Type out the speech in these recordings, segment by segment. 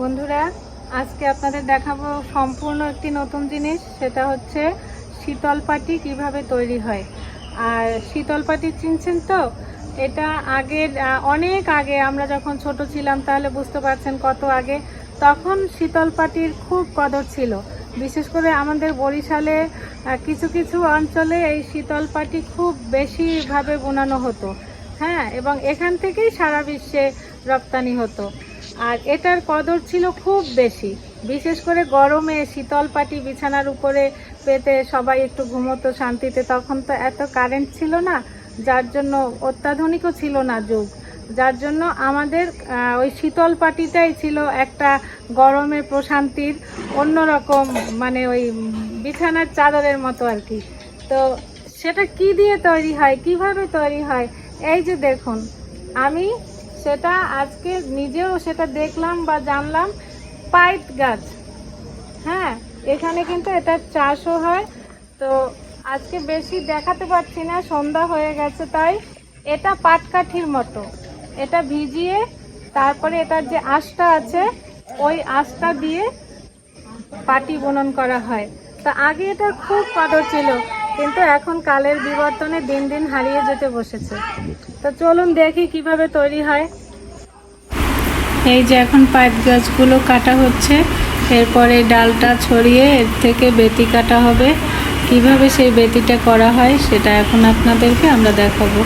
বন্ধুরা, আজকে আপনাদের দেখাবো সম্পূর্ণ একটি নতুন জিনিস, সেটা হচ্ছে শীতল পাটি কীভাবে তৈরি হয়। আর শীতল পাটি চিনছেন তো? এটা আগের অনেক আগে আমরা যখন ছোট ছিলাম, তাহলে বুঝতে পারছেন কত আগে। তখন শীতল পাটির খুব কদর ছিল। বিশেষ করে আমাদের বরিশালে কিছু কিছু অঞ্চলে এই শীতল পাটি খুব বেশিভাবে বোনানো হতো। হ্যাঁ এবং এখান থেকেই সারা বিশ্বে রপ্তানি হতো। আর এটার কদর ছিল খুব বেশি। বিশেষ করে গরমে শীতল পাটি বিছানার উপরে পেতে সবাই একটু ঘুমোতো শান্তিতে, তখন তো এত কারেন্ট ছিল না, যার জন্য অত্যাধুনিকও ছিল না যুগ। যার জন্য আমাদের ওই শীতল পাটিটাই ছিল একটা গরমে প্রশান্তির অন্যরকম মানে ওই বিছানার চাদরের মতো আর কি। তো সেটা কি দিয়ে তৈরি হয়, কীভাবে তৈরি হয়? এই যে দেখুন, আমি সেটা আজকে নিজেও সেটা দেখলাম বা জানলাম পাইট গাছ। হ্যাঁ এখানে কিন্তু এটার চাষও হয়। তো আজকে বেশি দেখাতে পারছি না, সন্ধ্যা হয়ে গেছে তাই। এটা পাটকাঠির মতো। এটা ভিজিয়ে তারপরে এটার যে আঁশটা আছে, ওই আঁশটা দিয়ে পাটি বুনন করা হয়। তা আগে এটা খুব কদর ছিল। কিন্তু এখন কালের বিবর্তনে দিন দিন হারিয়ে যেতে বসেছে। তো চলুন দেখি কীভাবে তৈরি হয়। এই যে এখন পাইপ গাছগুলো কাটা হচ্ছে। এরপরে ডালটা ছড়িয়ে এর থেকে বেতি কাটা হবে। কীভাবে সেই বেতিটা করা হয় সেটা এখন আপনাদেরকে আমরা দেখাবো।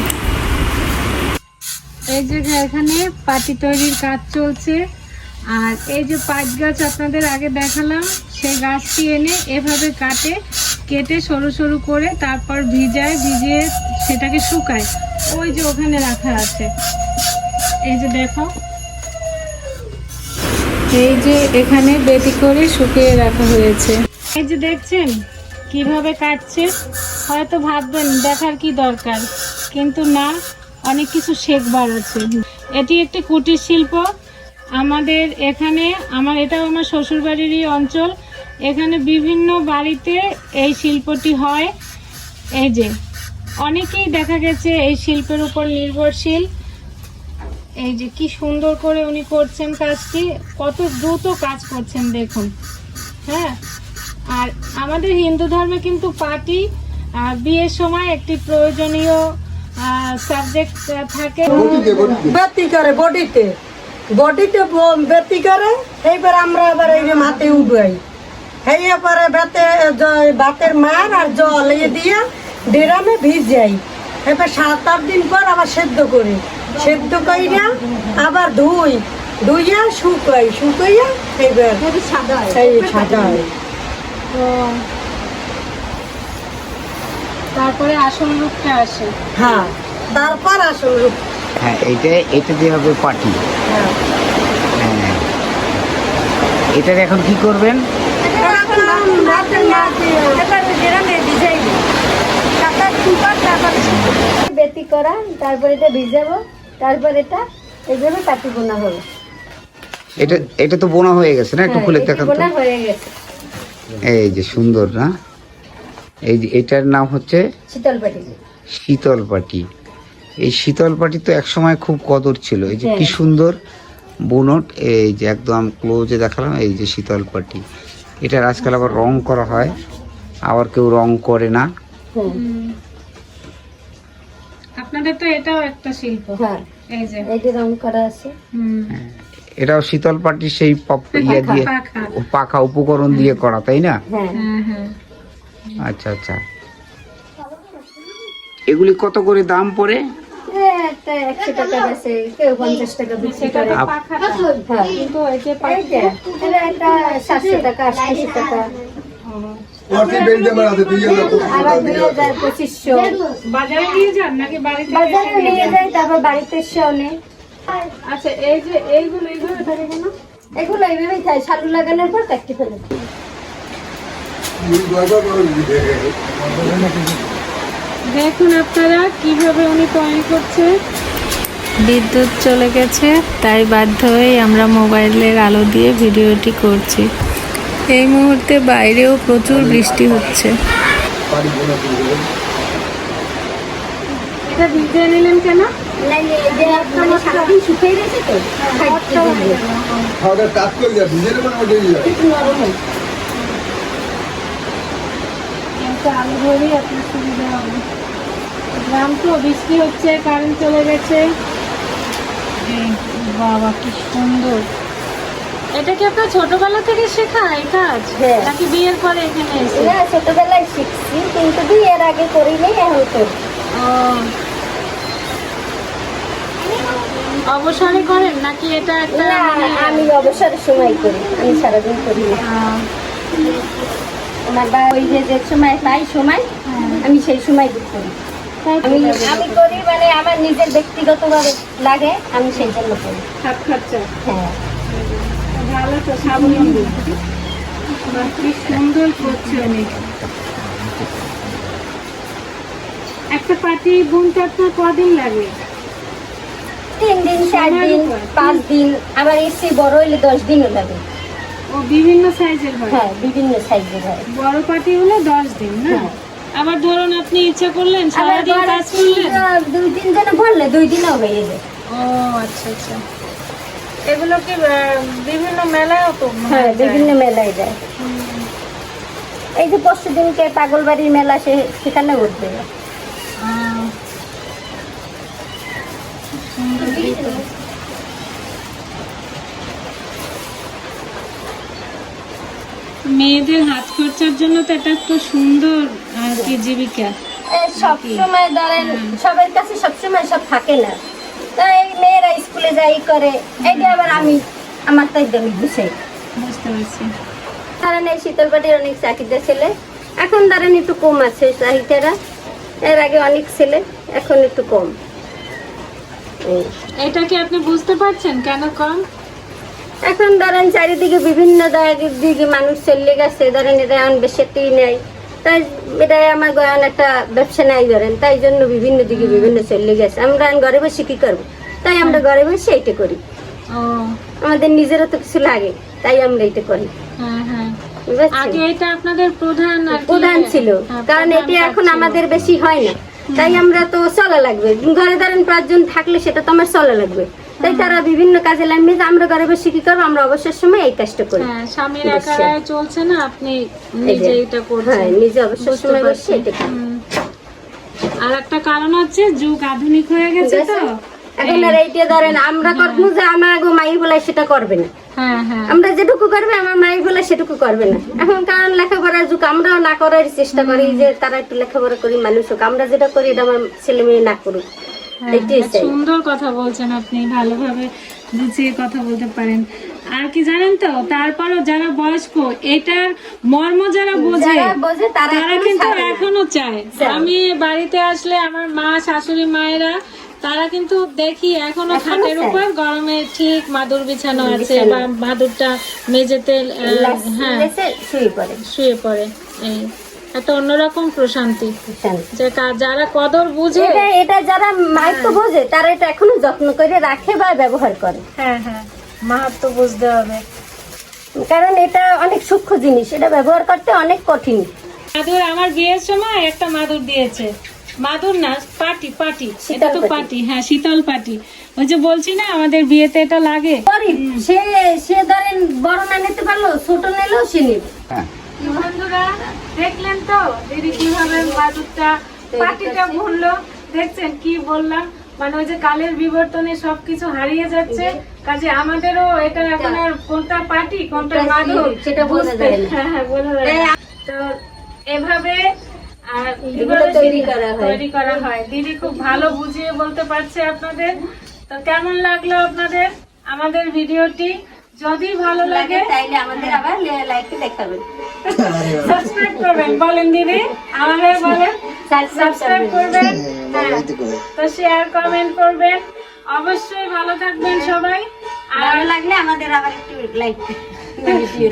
এই যে এখানে পাটি তৈরির কাজ চলছে। আর এই যে পাঁচ গাছ আপনাদের আগে দেখালাম, সেই গাছটি এনে এভাবে কাটে। কেটে সরু সরু করে তারপর ভিজায়, ভিজিয়ে সেটাকে শুকায়। ওই যে ওখানে রাখা আছে। এই যে দেখো। এই যে এখানে বেতি করে শুকিয়ে রাখা হয়েছে। এই যে দেখছেন কীভাবে কাটছে? হয়তো ভাববেন, দেখার কি দরকার? কিন্তু না, অনেক কিছু শেখবার আছে। এটি একটি কুটির শিল্প। আমাদের এখানে, আমার, এটাও আমার শ্বশুরবাড়িরই অঞ্চল। এখানে বিভিন্ন বাড়িতে এই শিল্পটি হয়। এই যে অনেকেই দেখা গেছে এই শিল্পের উপর নির্ভরশীল। এই যে কি সুন্দর করে উনি করছেন কাজটি কত দ্রুত কাজ করছেন দেখুন। হ্যাঁ? আর আমাদের হিন্দু ধর্মে কিন্তু পার্টি বিয়ের সময় একটি প্রয়োজনীয় সাবজেক্ট থাকে। বেতি করে বডিতে বডিতে ব- বেতি করে এইবার আমরা আবার এই যে মাতে এই পরে বেতে জ- ভাতের মার আর জল এ দিয়ে ডেরামে ভিজাই। এবার সাত আট দিন পর আবার সেদ্ধ করি। সেদ্ধ কইরা আবার ধুই। ধুইয়া শুকাই শুকাইয়া এইবার এই সাদা হয়। তো তারপরে আসল রূপটা আসে। হ্যাঁ তারপর আসল রূপ। হ্যাঁ এইটা এটা দিয়ে হবে পাটি। হ্যাঁ। হ্যাঁ। এটার এখন কি করবেন ভাতের মার দিয়ে এবার ডেরামে ভিজাইব বেতি করা তারপর এটা ভিজাবো তারপর এটা এইভাবে কাটি বোনা হবে। এটা এটা তো বোনা হয়ে গেছে না? একটু হ্যাঁ, খুলে দেখান তো। বোনা হয়ে গেছে। এই যে সুন্দর না? এই যে এটার নাম হচ্ছে শীতল পাটি এই শীতল পাটি তো একসময় খুব কদর ছিল। এই যে কি হ্যাঁ। সুন্দর বুনট এই যে একদম ক্লোজে দেখালাম এই যে শীতল পাটি এটার আজকাল আবার রং করা হয় আবার কেউ রং করে না। হ্যাঁ আপনাদের তো এটাও একটা শিল্প। হ্যাঁ। এই যে। এইটি রং করা আছে। এটাও শীতল পাটির সেই পপ ইয়ে দিয়ে পাখা। পাখা উপকরণ দিয়ে করা তাই না? হ্যাঁ। হ্যাঁ হ্যাঁ। আচ্ছা আচ্ছা। এগুলি কত করে দাম পড়ে? একটা একশো টাকা আছে কেউ পঞ্চাশ টাকা বিক্রি করে। হ্যাঁ। একটা সাতশো টাকা আটশো টাকা। আবার দুই পঁচিশশো নিয়ে যান নাকি বাড়িতে বাজারে নিয়ে যায় তারপর বাড়িতে এসেও নেই আচ্ছা এই যে এইগুলো এইভাবে থাকে কেন? এগুলো এইভাবেই খাই সালু লাগানোর পর কাটতে ফেলে। দেখুন আপনারা কীভাবে উনি তৈরি করছে। বিদ্যুৎ চলে গেছে তাই বাধ্য হয়ে আমরা মোবাইলের আলো দিয়ে ভিডিওটি করছি। এই মুহূর্তে বাইরেও প্রচুর বৃষ্টি হচ্ছে। এটা ভিজিয়ে নিলেন কেন? মানে শুকিয়ে গেছে তো খাইতে দিলে খাওয়া দাওয়া কাজ করে যাবে নিজের মানে ওটা দিয়ে যাবে একটু আলু ভরি আপনার সুবিধা হবে। গ্রাম তো বৃষ্টি হচ্ছে কারেন্ট চলে গেছে। বাবা কি সুন্দর। এটা কি আপনার ছোটবেলা থেকে শেখা? এই কাজ হ্যাঁ। নাকি বিয়ের পরে এখানে এসে এরা ছোটবেলায় শিখছি কিন্তু বিয়ের আগে করি নাই এখন করি। অবসরে করেন? নাকি এটা একটা মানে, আমি অবসরের সময় করি আমি সারাদিন করি না। আমার বা ওই যে যে সময় পাই সময় আমি সেই সময় করি। তাই আমি আমি করি মানে আমার নিজের ব্যক্তিগতভাবে লাগে আমি সেই জন্য করি। হাত খরচা। হ্যাঁ। ভালো তো স্বাবলম্বী। সুন্দর করছে অনেক একটা পাটি বুনতে আপনার কদিন লাগে? তিন দিন চার দিন পাঁচ দিন আবার এসি বড় হইলে দশ দিনও লাগে। ও বিভিন্ন সাইজের হয়? হ্যাঁ বিভিন্ন সাইজের হয়। বড় পাটি হলে দশ দিন না? হ্যাঁ। আবার ধরুন আপনি ইচ্ছা করলেন সারাদিন কাজ করলেন। দুই দিন যেন ভরলে দুই দিনও হয়ে যায়। ও আচ্ছা আচ্ছা। এগুলো কি বিভিন্ন মেলায়ও তো হ্যাঁ বিভিন্ন মেলায় যায়। এই যে পরশু দিনকে পাগলবাড়ির মেলা সে সেখানে উঠবে আহ, সুন্দর মেয়েদের হাত খরচার জন্য তো এটা একটা সুন্দর আর কি জীবিকা। সব সময় ধরেন সবার কাছে সব সময় সব থাকে না। তাই মেয়েরা স্কুলে যাই করে এইটা আবার আমি আমার তাই আমি বুঝাই বুঝতে পারছি। কারণ এই শীতলপাটির অনেক চাহিদা ছেলে এখন ধরেন একটু কম আছে চাহিদারা এর আগে অনেক ছেলে এখন একটু কম। এটা কি আপনি বুঝতে পারছেন? কেন কম? এখন ধরেন চারিদিকে বিভিন্ন দিকে মানুষ চলে গেছে ধরেন এটা এখন বেশি নেই। তাই এটা আমার গয়ন একটা ব্যবসা নাই ধরেন তাই জন্য বিভিন্ন দিকে বিভিন্ন চলে গেছে। আমরা এখন ঘরে বসে কি করব? তাই আমরা ঘরে বসে এইটা করি। আমাদের নিজেরও তো কিছু লাগে তাই আমরা এটা করি। হ্যাঁ হ্যাঁ। বুঝতে আগে এটা আপনাদের প্রধান প্রধান ছিল হ্যাঁ, কারণ এটা এখন আমাদের বেশি হয় না। তাই আমরা তো চলা লাগবে। ঘরে ধরেন পাঁচজন থাকলে সেটা তো আমার চলা লাগবে। তাই তারা বিভিন্ন কাজে লাগবে যে আমরা ঘরে বসে কি করব? আমরা অবসর সময় এই কাজটা করি। হ্যাঁ স্বামীর। একারায় চলছে না আপনি নিজে এটা করছেন। হ্যাঁ নিজে অবসর সময় বসে এটা আর একটা কারণ হচ্ছে যুগ আধুনিক হয়ে গেছে তো। এখন আর এইটা ধরেন আমরা করব যে আমার আগে মাই বলে সেটা করবে না। হ্যাঁ হ্যাঁ। আমরা যেটুকু করবে আমার মাই বলে সেটুকু করবে না। এখন কারণ লেখাপড়ার যুগ আমরাও না করার চেষ্টা করি যে তারা একটু লেখাপড়া করি মানুষ হোক। আমরা যেটা করি এটা আমার ছেলে মেয়ে না করুক। হ্যাঁ, সুন্দর কথা বলছেন আপনি ভালোভাবে বুঝিয়ে কথা বলতে পারেন। আর কি জানেন তো তারপরও যারা বয়স্ক এটার মর্ম যারা বোঝে তারা কিন্তু এখনও চায়। আমি বাড়িতে আসলে আমার মা শাশুড়ি মায়েরা তারা কিন্তু দেখি এখনও খাটের উপর গরমে ঠিক মাদুর বিছানো আছে বা মাদুরটা মেঝেতে হ্যাঁ। শুয়ে পড়ে। শুয়ে পড়ে এই। একটা অন্যরকম প্রশান্তি? যে যারা কদর বুঝে এটা এটা যারা মাইক বোঝে তারা এটা এখনও যত্ন করে রাখে বা ব্যবহার করে। হ্যাঁ হ্যাঁ। মাহাত্ম বুঝতে হবে। কারণ এটা অনেক সূক্ষ্ম জিনিস। এটা ব্যবহার করতে অনেক কঠিন। মাদুর আমার বিয়ের সময় একটা মাদুর দিয়েছে। মাদুর না পাটি পাটি। এটা তো পাটি। হ্যাঁ শীতল পাটি। ওই যে বলছি না আমাদের বিয়েতে এটা লাগে। সে সে ধরেন বড় না নিতে পারল ছোট নিলেও সে নিবে। হ্যাঁ। বন্ধুরা দেখলেন তো? দিদি কীভাবে মাদুরটা পাটিটা বুনলো দেখছেন কি বললাম? মানে ওই যে কালের বিবর্তনে সবকিছু হারিয়ে যাচ্ছে। কাজে আমাদেরও এটা এখন আর কোনটা পাটি কোনটা মাদুর সেটা বোঝা বুঝতে হ্যাঁ হ্যাঁ বোঝা যায় তো এভাবে। তৈরি করা হয়। দিদি খুব ভালো বুঝিয়ে বলতে পারছে আপনাদের। তো কেমন লাগল আপনাদের? আমাদের ভিডিওটি যদি ভালো লাগে তাইলে আমাদের আবার লাইকে দেখাবেন। সাবস্ক্রাইব করবেন। বলেন দিদি আমাদের বলেন। সাবস্ক্রাইব করবেন। হ্যাঁ তো শেয়ার কমেন্ট করবেন। অবশ্যই ভালো থাকবেন সবাই। আর ভালো লাগলে আমাদের আবার একটু লাইক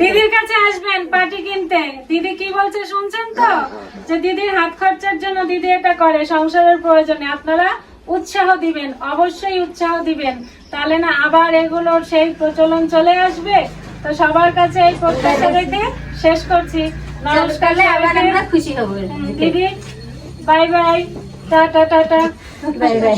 দিদির কাছে আসবেন পার্টি কিনতে। দিদি কি বলছে শুনছেন তো? যে দিদির হাত খরচার জন্য দিদি এটা করে সংসারের প্রয়োজনে। আপনারা উৎসাহ দিবেন অবশ্যই উৎসাহ দিবেন। তাহলে না আবার এগুলোর সেই প্রচলন চলে আসবে? তো সবার কাছে এই প্রত্যাশা রেখে শেষ করছি। নমস্কার আবার আমরা খুশি হব দিদি বাই বাই টা টা টাটা। Bye bye